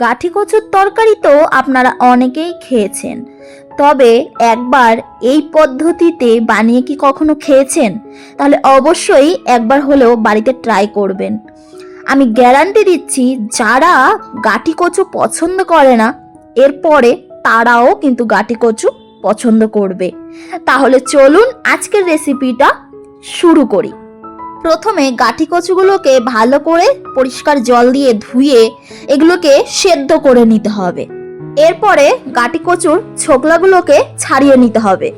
গাঠি কচুর তরকারি তো আপনারা অনেকেই খেয়েছেন। তবে একবার এই পদ্ধতিতে বানিয়ে কি কখনো খেয়েছেন? তাহলে অবশ্যই একবার হলেও বাড়িতে ট্রাই করবেন। আমি গ্যারান্টি দিচ্ছি, যারা গাঠি কচু পছন্দ করে না, এরপরে তারাও কিন্তু গাঠি কচু পছন্দ করবে। তাহলে চলুন আজকের রেসিপিটা শুরু করি। প্রথমে গাঠি কচুগুলোকে ভালো করে পরিষ্কার জল দিয়ে ধুয়ে এগুলোকে সেদ্ধ করে নিতে হবে। এরপরে গাঠি কচুর ছোকলাগুলোকে ছাড়িয়ে নিতে হবে।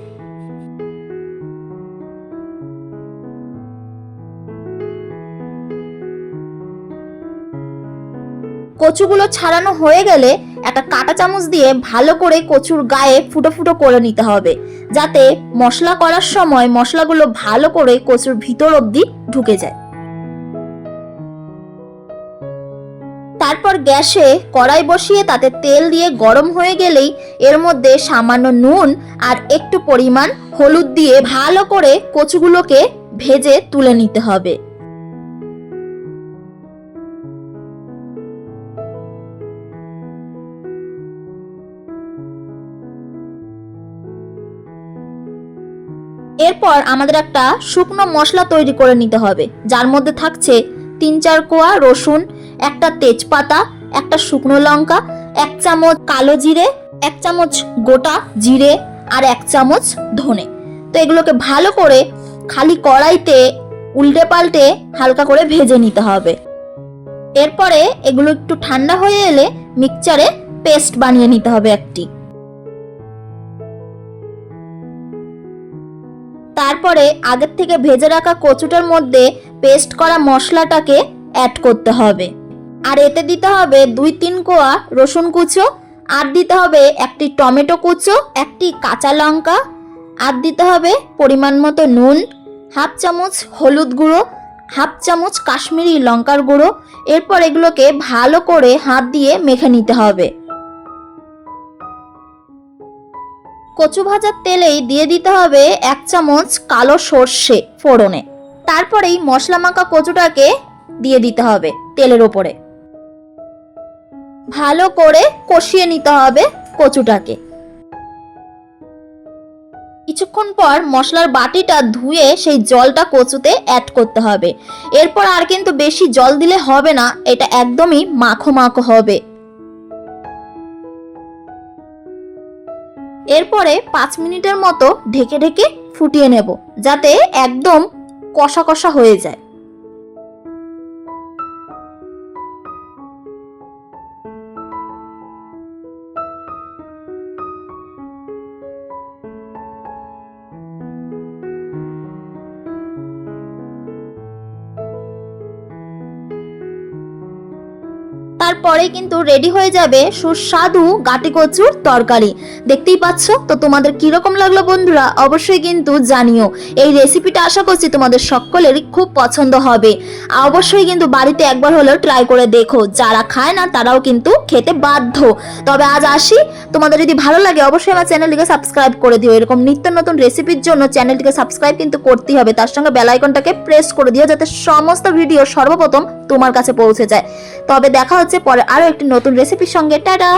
কচুগুলো ছাড়ানো হয়ে গেলে একটা কাঁটা চামচ দিয়ে ভালো করে কচুর গায়ে ফুটো ফুটো করে নিতে হবে। যাতে মশলা করার সময় মশলাগুলো ভালো করে কচুর ভিতর অবধি ঢুকে যায়। তারপর গ্যাসে কড়াই বসিয়ে তাতে তেল দিয়ে গরম হয়ে গেলেই এর মধ্যে সামান্য নুন আর একটু পরিমাণ হলুদ দিয়ে ভালো করে কচুগুলোকে ভেজে তুলে নিতে হবে। এরপর আমাদের একটা শুকনো মশলা তৈরি করে নিতে হবে, যার মধ্যে থাকছে তিন চার কোয়া রসুন, একটা তেজপাতা, একটা শুকনো লঙ্কা, এক চামচ কালো জিরে, এক চামচ গোটা জিরে আর এক চামচ ধনে। তো এগুলোকে ভালো করে খালি কড়াইতে উল্টে পাল্টে হালকা করে ভেজে নিতে হবে। এরপরে এগুলো একটু ঠান্ডা হয়ে এলে মিক্সচারে পেস্ট বানিয়ে নিতে হবে একটি। তারপরে আগের থেকে ভেজে রাখা কচুটার মধ্যে পেস্ট করা মশলাটাকে অ্যাড করতে হবে। আর এতে দিতে হবে দুই তিন কোয়া রসুন কুচো, আর দিতে হবে একটি টমেটো কুচো, একটি কাঁচা লঙ্কা, আর দিতে হবে পরিমাণ মতো নুন, হাফ চামচ হলুদ গুঁড়ো, হাফ চামচ কাশ্মীরি লঙ্কার গুঁড়ো। এরপর এগুলোকে ভালো করে হাত দিয়ে মেখে নিতে হবে। কচু ভাজার তেলেই দিয়ে দিতে হবে এক চামচ কালো সর্ষে ফোড়নে। তারপরেই মশলা মাখা কচুটাকে দিয়ে দিতে হবে তেলের ওপরে। ভালো করে কষিয়ে নিতে হবে কচুটাকে। কিছুক্ষণ পর মশলার বাটিটা ধুয়ে সেই জলটা কচুতে অ্যাড করতে হবে। এরপর আর কিন্তু বেশি জল দিলে হবে না, এটা একদমই মাখো মাখো হবে। এরপরে পাঁচ মিনিটের মতো ঢেকে ঢেকে ফুটিয়ে নেব যাতে একদম কষা কষা হয়ে যায়। তারপরে কিন্তু রেডি হয়ে যাবে সুস্বাদু গাটি কচুর তরকারি। দেখতেই পাচ্ছ? তো তোমাদের কীরকম লাগল বন্ধুরা? অবশ্যই কিন্তু জানিও। এই রেসিপিটা আশা করছি তোমাদের সকলেরই খুব পছন্দ হবে। অবশ্যই কিন্তু বাড়িতে একবার হলেও ট্রাই করে দেখো। যারা খায় না, তারাও কিন্তু খেতে বাধ্য। তবে আজ আসি। তোমাদের যদি ভালো লাগে, অবশ্যই আমার চ্যানেলটিকে সাবস্ক্রাইব করে দিও। এরকম নিত্য নতুন রেসিপির জন্য চ্যানেলটিকে সাবস্ক্রাইব কিন্তু করতেই হবে। তার সঙ্গে বেলাইকনটাকে প্রেস করে দিও, যাতে সমস্ত ভিডিও সর্বপ্রথম তোমার কাছে পৌঁছে যায়। তবে দেখা হচ্ছে পরে আরও একটি নতুন রেসিপির সঙ্গে। টাটা!